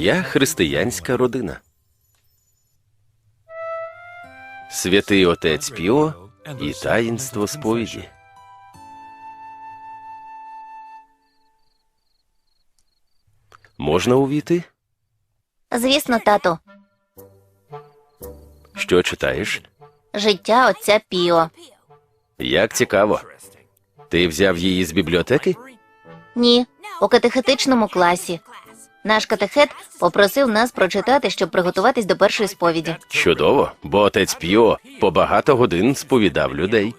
Моя християнська родина. Святий отець Піо і таїнство сповіді. Можна увійти? Звісно, тату, Що читаєш? життя отця Піо. Як цікаво. Ти взяв її з бібліотеки? Ні, у катехетичному класі. Наш катехет попросив нас прочитати, щоб приготуватись до першої сповіді. Чудово, бо отець Піо по багато годин сповідав людей.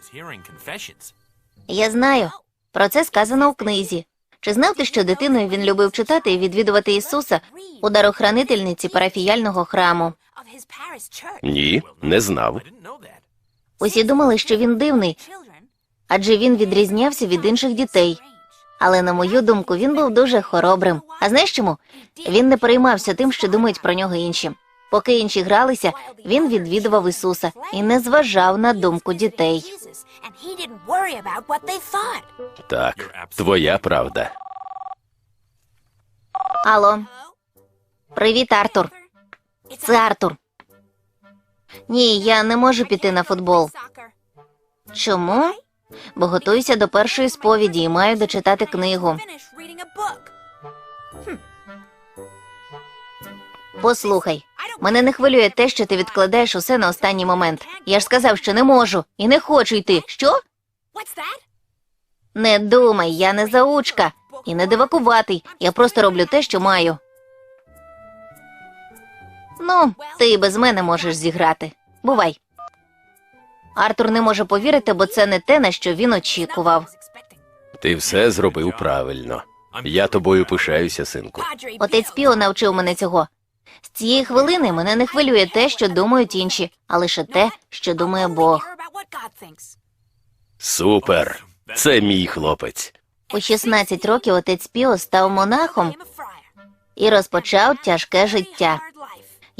Я знаю, про це сказано у книзі. Чи знав ти, що дитиною він любив читати і відвідувати Ісуса у дарохранительниці парафіяльного храму? Ні, не знав. Усі думали, що він дивний, адже він відрізнявся від інших дітей. Але на мою думку, він був дуже хоробрим. А знаєш чому? Він не переймався тим, що думають про нього інші. Поки інші гралися, він відвідував Ісуса і не зважав на думку дітей. Так, твоя правда. Алло, привіт, Артур. Це Артур. Ні, я не можу піти на футбол. Чому? Бо готуюся до першої сповіді і маю дочитати книгу. Послухай, мене не хвилює те, що ти відкладаєш усе на останній момент. Я ж сказав, що не можу і не хочу йти. Що? Не думай, я не заучка і не дивакуватий. Я просто роблю те, що маю. Ну, ти і без мене можеш зіграти. Бувай. Артур не може повірити, бо це не те, на що він очікував. Ти все зробив правильно. Я тобою пишаюся, синку. Отець Піо навчив мене цього. З цієї хвилини мене не хвилює те, що думають інші, а лише те, що думає Бог. Супер! Це мій хлопець. У 16 років отець Піо став монахом і розпочав тяжке життя.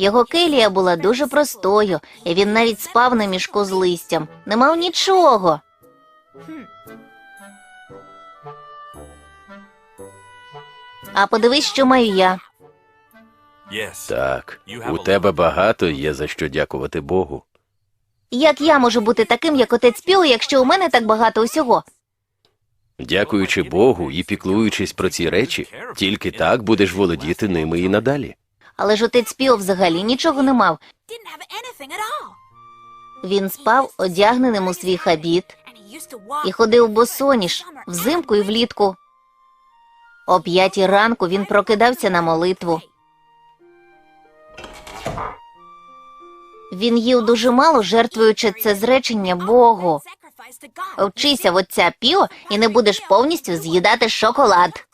Його келія була дуже простою, і він навіть спав на мішку з листям. Не мав нічого. А подивись, що маю я. Так, у тебе багато є за що дякувати Богу. Як я можу бути таким, як отець Піо, якщо у мене так багато усього? Дякуючи Богу і піклуючись про ці речі, тільки так будеш володіти ними і надалі. Але ж отець Піо взагалі нічого не мав. Він спав одягненим у свій хабіт і ходив босоніж взимку і влітку. О п'ятій ранку він прокидався на молитву. Він їв дуже мало, жертвуючи це зречення Богу. Вчися в отця Піо і не будеш повністю з'їдати шоколад.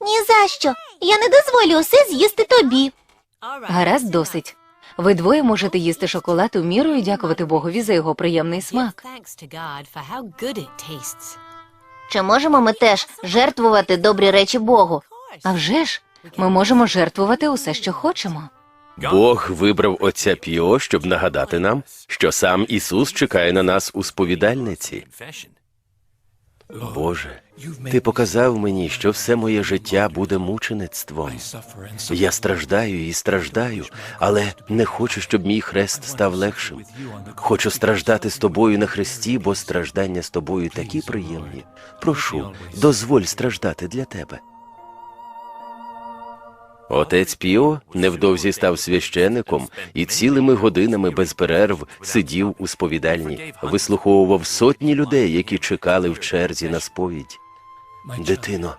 Ні за що. Я не дозволю усе з'їсти тобі. Гаразд, досить. Ви двоє можете їсти шоколад у міру і дякувати Богові за його приємний смак. Чи можемо ми теж жертвувати добрі речі Богу? А вже ж, ми можемо жертвувати усе, що хочемо. Бог вибрав отця Піо, щоб нагадати нам, що сам Ісус чекає на нас у сповідальниці. Боже, ти показав мені, що все моє життя буде мучеництвом. Я страждаю і страждаю, але не хочу, щоб мій хрест став легшим. Хочу страждати з тобою на хресті, бо страждання з тобою такі приємні. Прошу, дозволь страждати для тебе. Отець Піо невдовзі став священником і цілими годинами без перерв сидів у сповідальні, вислуховував сотні людей, які чекали в черзі на сповідь. Дитино,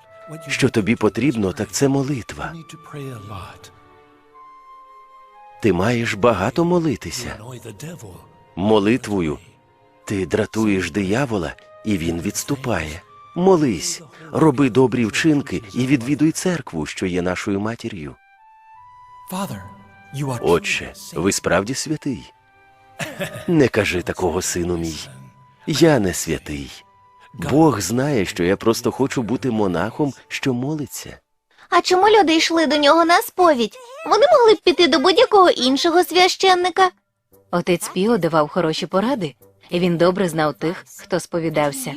що тобі потрібно, так це молитва. Ти маєш багато молитися. Молитвою ти дратуєш диявола, і він відступає. Молись, роби добрі вчинки і відвідуй церкву, що є нашою матір'ю. Отче, ви справді святий. Не кажи такого, сину мій. Я не святий. Бог знає, що я просто хочу бути монахом, що молиться. А чому люди йшли до нього на сповідь? Вони могли б піти до будь-якого іншого священника. Отець Піо давав хороші поради. і він добре знав тих, хто сповідався.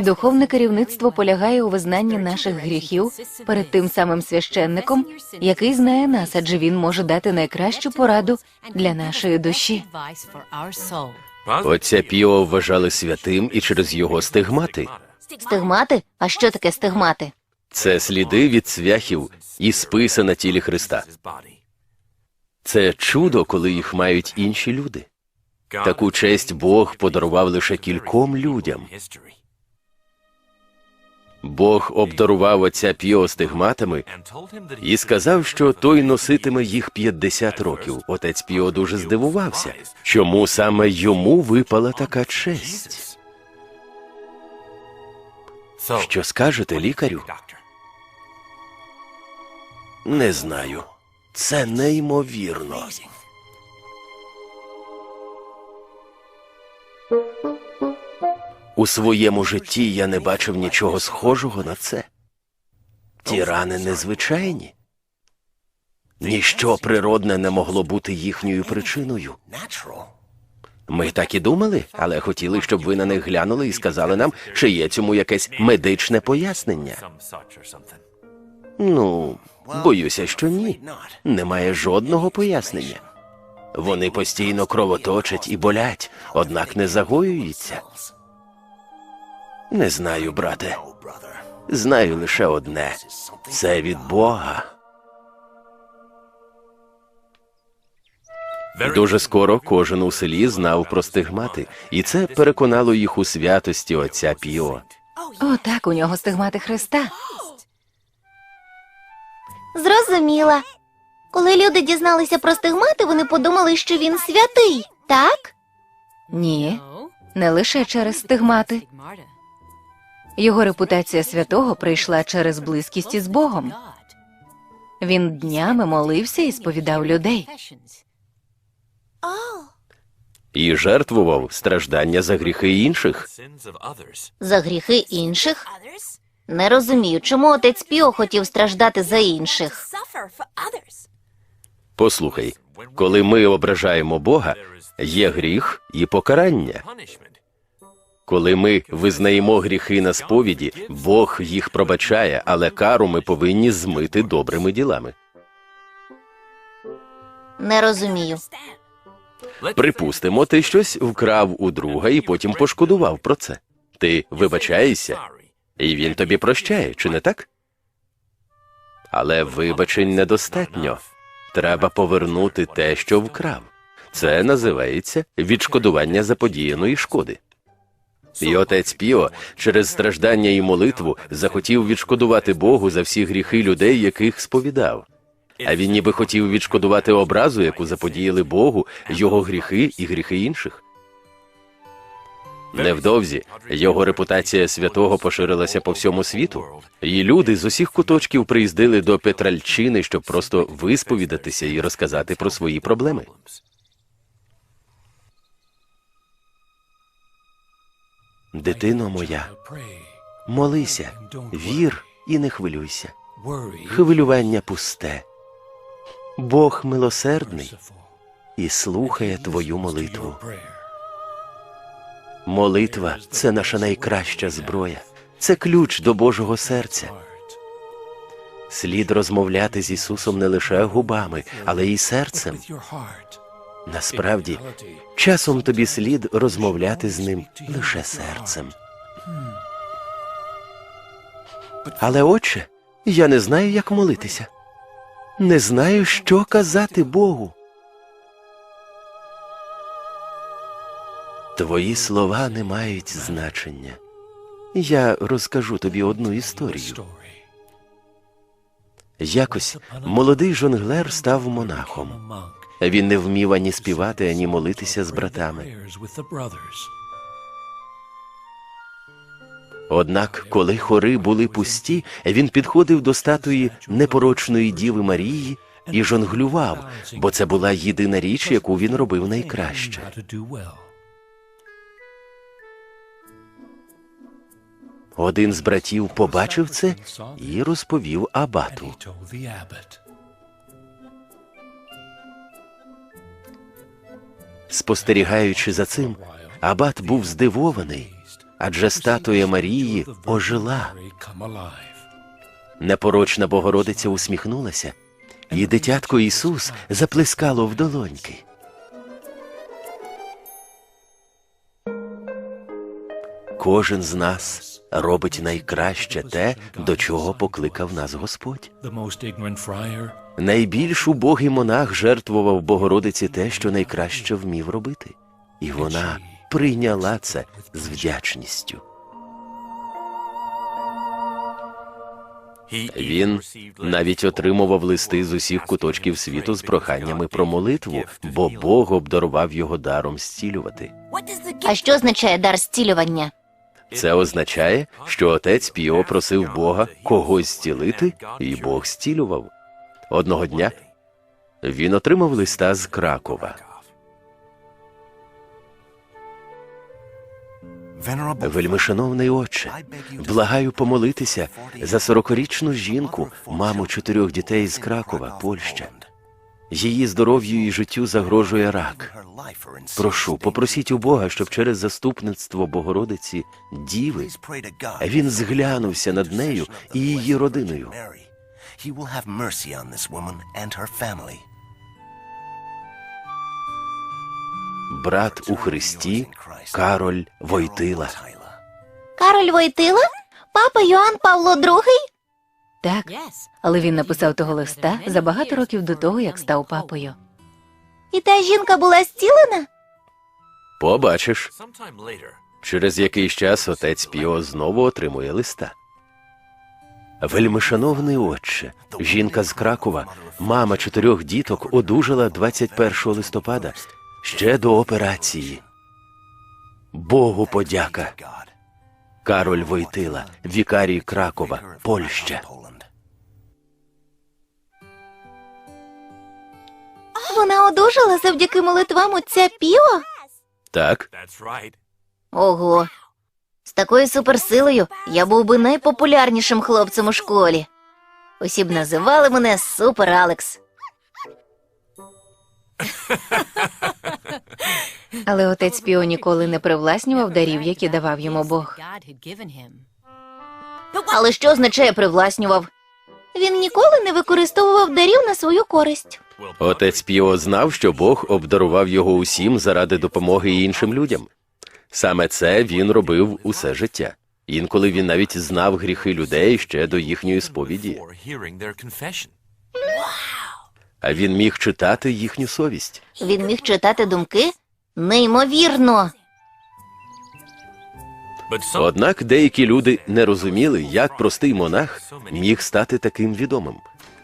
Духовне керівництво полягає у визнанні наших гріхів перед тим самим священником, який знає нас, адже він може дати найкращу пораду для нашої душі. Отця Піо вважали святим і через його стигмати. Стигмати? А що таке стигмати? Це сліди від цвяхів і списа на тілі Христа. Це чудо, коли їх мають інші люди. Таку честь Бог подарував лише кільком людям. Бог обдарував отця Піо стигматами і сказав, що той носитиме їх 50 років. Отець Піо дуже здивувався, чому саме йому випала така честь. Що скажете, лікарю? Не знаю. Це неймовірно. У своєму житті я не бачив нічого схожого на це. Ті рани незвичайні. Ніщо природне не могло бути їхньою причиною. Ми так і думали, але хотіли, щоб ви на них глянули і сказали нам, чи є цьому якесь медичне пояснення. Ну, боюся, що ні. Немає жодного пояснення. Вони постійно кровоточать і болять, однак не загоюються. Не знаю, брате. Знаю лише одне це від Бога. Дуже скоро кожен у селі знав про стигмати, і це переконало їх у святості отця Піо. О, так, у нього стигмати Христа. Зрозуміла. Коли люди дізналися про стигмати, вони подумали, що він святий, так? Ні, не лише через стигмати. Його репутація святого прийшла через близькість із Богом. Він днями молився і сповідав людей. і жертвував страждання за гріхи інших. За гріхи інших? Не розумію, чому отець Піо хотів страждати за інших. Послухай, коли ми ображаємо Бога, є гріх і покарання. Коли ми визнаємо гріхи на сповіді, Бог їх пробачає, але кару ми повинні змити добрими ділами. Не розумію. Припустимо, ти щось вкрав у друга і потім пошкодував про це. Ти вибачаєшся, і він тобі прощає, чи не так? Але вибачень недостатньо. Треба повернути те, що вкрав. Це називається відшкодування заподіяної шкоди. І отець Піо через страждання і молитву захотів відшкодувати Богу за всі гріхи людей, яких сповідав. А він ніби хотів відшкодувати образу, яку заподіяли Богу, його гріхи і гріхи інших. Невдовзі його репутація святого поширилася по всьому світу, і люди з усіх куточків приїздили до Петральчини, щоб просто висповідатися і розказати про свої проблеми. Дитино моя, молися, вір і не хвилюйся. Хвилювання пусте. Бог милосердний і слухає твою молитву. Молитва це наша найкраща зброя, це ключ до Божого серця. Слід розмовляти з Ісусом не лише губами, але й серцем. Насправді, часом тобі слід розмовляти з ним лише серцем. Але, отче, я не знаю, як молитися. Не знаю, що казати Богу. Твої слова не мають значення. Я розкажу тобі одну історію. Якось молодий жонглер став монахом. Він не вмів ані співати, ані молитися з братами. Однак, коли хори були пусті, він підходив до статуї непорочної Діви Марії і жонглював, бо це була єдина річ, яку він робив найкраще. Один з братів побачив це і розповів абату. Спостерігаючи за цим, Абат був здивований, адже статуя Марії ожила. Непорочна Богородиця усміхнулася, і дитятко Ісус заплескало в долоньки. Кожен з нас робить найкраще те, до чого покликав нас Господь. Найбільш убогий монах жертвував Богородиці те, що найкраще вмів робити, і вона прийняла це з вдячністю. Він навіть отримував листи з усіх куточків світу з проханнями про молитву, бо Бог обдарував його даром зцілювати. А що означає дар зцілювання? Це означає, що отець Піо просив Бога когось зцілити, і Бог зцілював. Одного дня він отримав листа з Кракова. Вельмишановний отче, благаю помолитися за сорокорічну жінку, маму чотирьох дітей з Кракова, Польща. Її здоров'ю і життю загрожує рак. Прошу, попросіть у Бога, щоб через заступництво Богородиці Діви він зглянувся над нею і її родиною. He will have mercy on this woman and her family. Брат у Христі Кароль Войтила. Кароль Войтила? Папа Йоанн Павло II? Так, але він написав того листа за багато років до того, як став папою. І та жінка була зцілена? Побачиш, через якийсь час отець Піо знову отримує листа. Вельмишановний отче, жінка з Кракова, мама чотирьох діток, одужала 21 листопада, ще до операції. Богу подяка. Кароль Войтила, вікарій Кракова, Польща. Вона одужала завдяки молитвам отця Піо? Так, Ого. З такою суперсилою я був би найпопулярнішим хлопцем у школі. Усі б називали мене Супер Алекс. Але отець Піо ніколи не привласнював дарів, які давав йому Бог. Але що означає привласнював? Він ніколи не використовував дарів на свою користь. Отець Піо знав, що Бог обдарував його усім заради допомоги іншим людям. Саме це він робив усе життя. Інколи він навіть знав гріхи людей ще до їхньої сповіді, а він міг читати їхню совість. Він міг читати думки? Неймовірно. Однак деякі люди не розуміли, як простий монах міг стати таким відомим.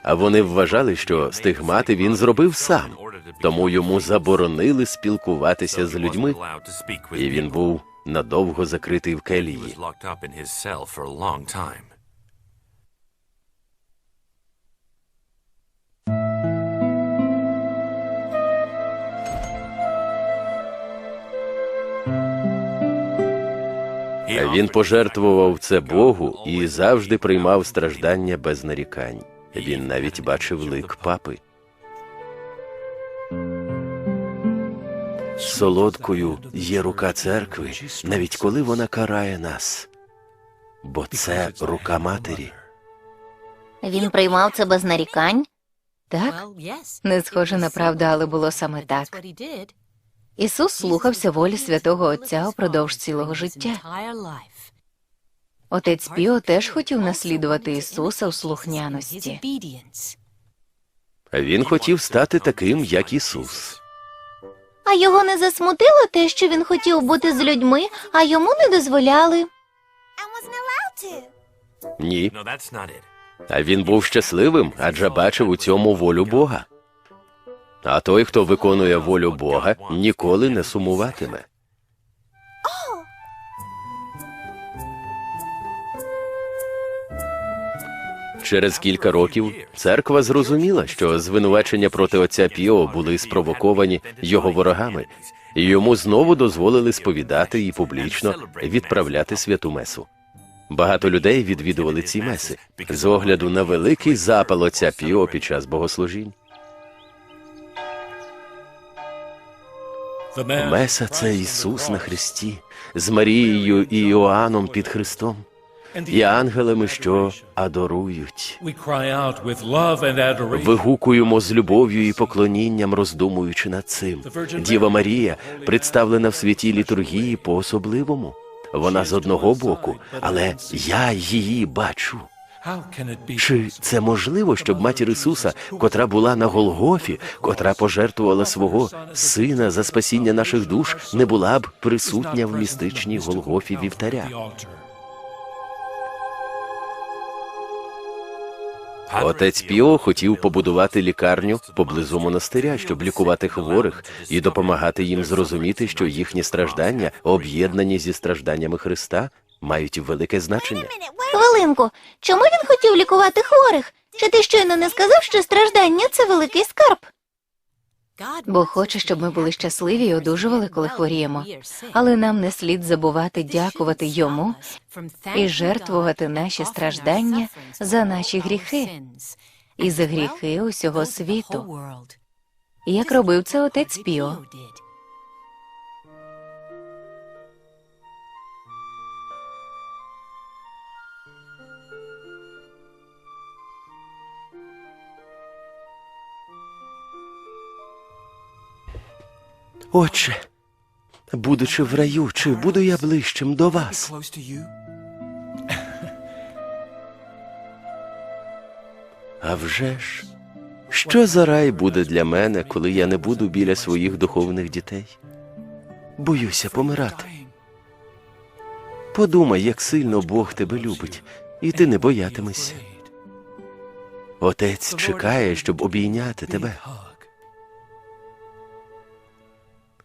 А вони вважали, що стигмати він зробив сам, тому йому заборонили спілкуватися з людьми, і він був надовго закритий в келії. Він пожертвував це Богу і завжди приймав страждання без нарікань. Він навіть бачив лик папи. Солодкою є рука церкви, навіть коли вона карає нас. Бо це рука матері. Він приймав це без нарікань. Так? Не схоже на правду, але було саме так. Ісус слухався волі святого Отця упродовж цілого життя. Отець Піо теж хотів наслідувати Ісуса у слухняності. Він хотів стати таким, як Ісус. А його не засмутило те, що він хотів бути з людьми, а йому не дозволяли. Ні, а він був щасливим, адже бачив у цьому волю Бога. А той, хто виконує волю Бога, ніколи не сумуватиме. Через кілька років церква зрозуміла, що звинувачення проти отця Піо були спровоковані його ворогами, і йому знову дозволили сповідати і публічно відправляти святу месу. Багато людей відвідували ці меси з огляду на великий запал отця Піо під час богослужінь. Меса це Ісус на хресті з Марією і Іоанном під Христом, і ангелами, що адорують. Вигукуємо з любов'ю і поклонінням, роздумуючи над цим. Діва Марія представлена в святій літургії по-особливому. Вона з одного боку, але я її бачу. Чи це можливо, щоб матір Ісуса, котра була на Голгофі, котра пожертвувала свого сина за спасіння наших душ, не була б присутня в містичній Голгофі вівтаря? Отець Піо хотів побудувати лікарню поблизу монастиря, щоб лікувати хворих і допомагати їм зрозуміти, що їхні страждання, об'єднані зі стражданнями Христа, мають велике значення. Хвилинку, чому він хотів лікувати хворих? Чи ти щойно не сказав, що страждання це великий скарб? Бог хоче, щоб ми були щасливі і одужували, коли хворіємо. Але нам не слід забувати дякувати йому і жертвувати наші страждання за наші гріхи і за гріхи усього світу. Як робив це отець Піо. Отче, будучи в раю, чи буду я ближчим до вас? А вже ж, що за рай буде для мене, коли я не буду біля своїх духовних дітей? Боюся помирати. Подумай, як сильно Бог тебе любить, і ти не боятимешся. Отець чекає, щоб обійняти тебе.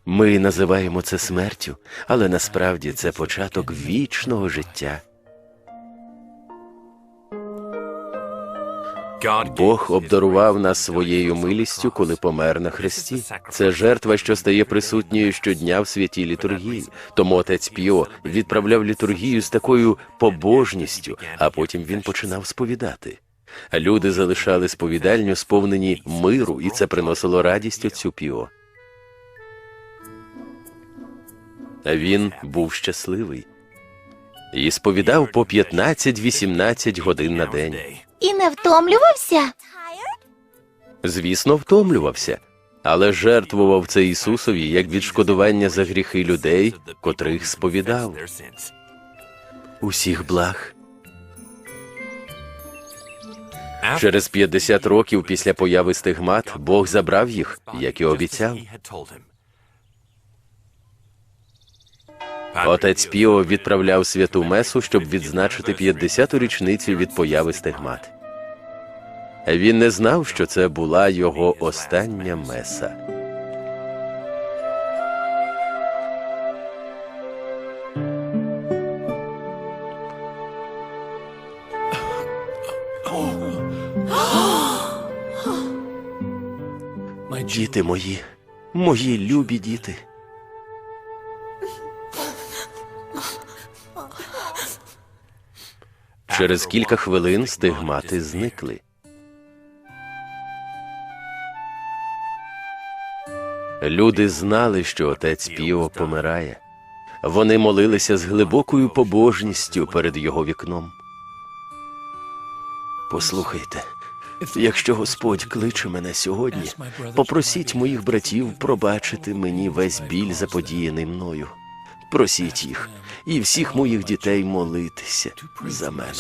Ми називаємо це смертю, але насправді це початок вічного життя. Бог обдарував нас своєю милістю, коли помер на хресті. Це жертва, що стає присутньою щодня в святій літургії. Тому отець Піо відправляв літургію з такою побожністю, а потім він починав сповідати. Люди залишали сповідальню, сповнені миру, і це приносило радість отцю Піо. Він був щасливий і сповідав по 15-18 годин на день. І не втомлювався? Звісно, втомлювався, але жертвував це Ісусові як відшкодування за гріхи людей, котрих сповідав. Усіх благ. Через 50 років після появи стигмат Бог забрав їх, як і обіцяв. Отець Піо відправляв святу месу, щоб відзначити 50-ту річницю від появи стигмат. Він не знав, що це була його остання меса. Діти мої, мої любі діти. Через кілька хвилин стигмати зникли. Люди знали, що отець Піо помирає. Вони молилися з глибокою побожністю перед його вікном. Послухайте, якщо Господь кличе мене сьогодні, попросіть моїх братів пробачити мені весь біль, заподіяний мною. Просіть їх і всіх моїх дітей молитися за мене.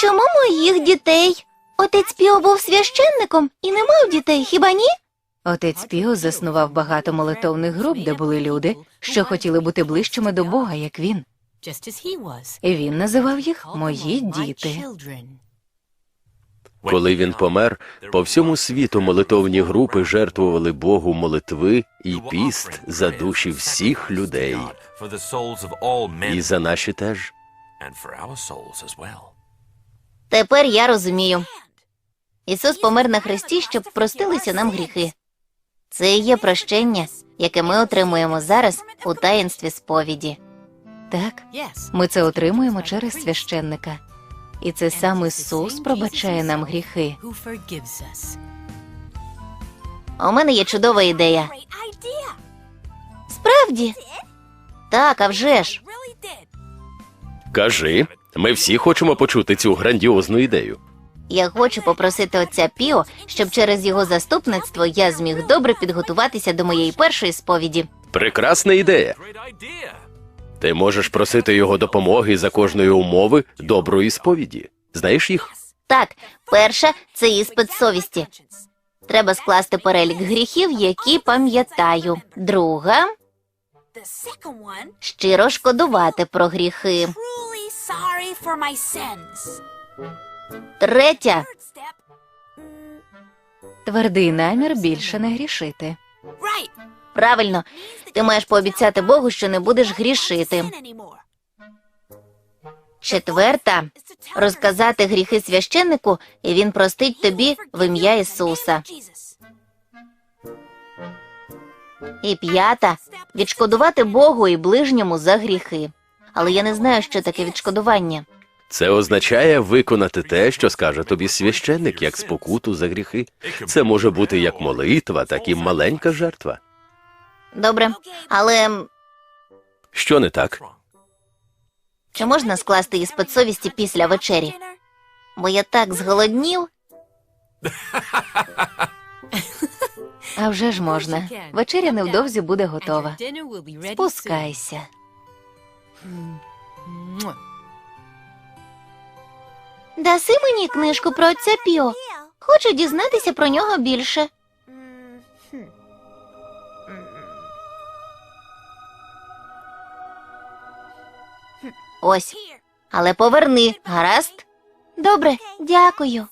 Чому моїх дітей? Отець Піо був священником і не мав дітей, хіба ні? Отець Піо заснував багато молитовних груп, де були люди, що хотіли бути ближчими до Бога, як він. І він називав їх мої діти. Коли він помер, по всьому світу молитовні групи жертвували Богу молитви і піст за душі всіх людей, і за наші теж. Тепер я розумію. Ісус помер на хресті, щоб простилися нам гріхи. Це є прощення, яке ми отримуємо зараз у таїнстві сповіді. Так, ми це отримуємо через священника. І це сам Ісус пробачає нам гріхи. У мене є чудова ідея. Справді? Так, а вже ж. Кажи, ми всі хочемо почути цю грандіозну ідею. Я хочу попросити отця Піо, щоб через його заступництво я зміг добре підготуватися до моєї першої сповіді. Прекрасна ідея. Ти можеш просити його допомоги за кожної умови доброї сповіді. Знаєш їх? Так, перша це іспит совісті. Треба скласти перелік гріхів, які пам'ятаю. Друга щиро шкодувати про гріхи. Третя Твердий намір більше не грішити. Правильно, ти маєш пообіцяти Богу, що не будеш грішити. Четверта розказати гріхи священнику, і він простить тобі в ім'я Ісуса. І п'ята відшкодувати Богу і ближньому за гріхи. Але я не знаю, що таке відшкодування. Це означає виконати те, що скаже тобі священник, як спокуту за гріхи. Це може бути як молитва, так і маленька жертва. Добре, але Що не так? Чи можна скласти іспит совісті після вечері? Бо я так зголоднів. А вже ж можна. Вечеря невдовзі буде готова. Спускайся. Даси мені книжку про отця Піо. Хочу дізнатися про нього більше. Ось, але поверни, гаразд? Добре, дякую.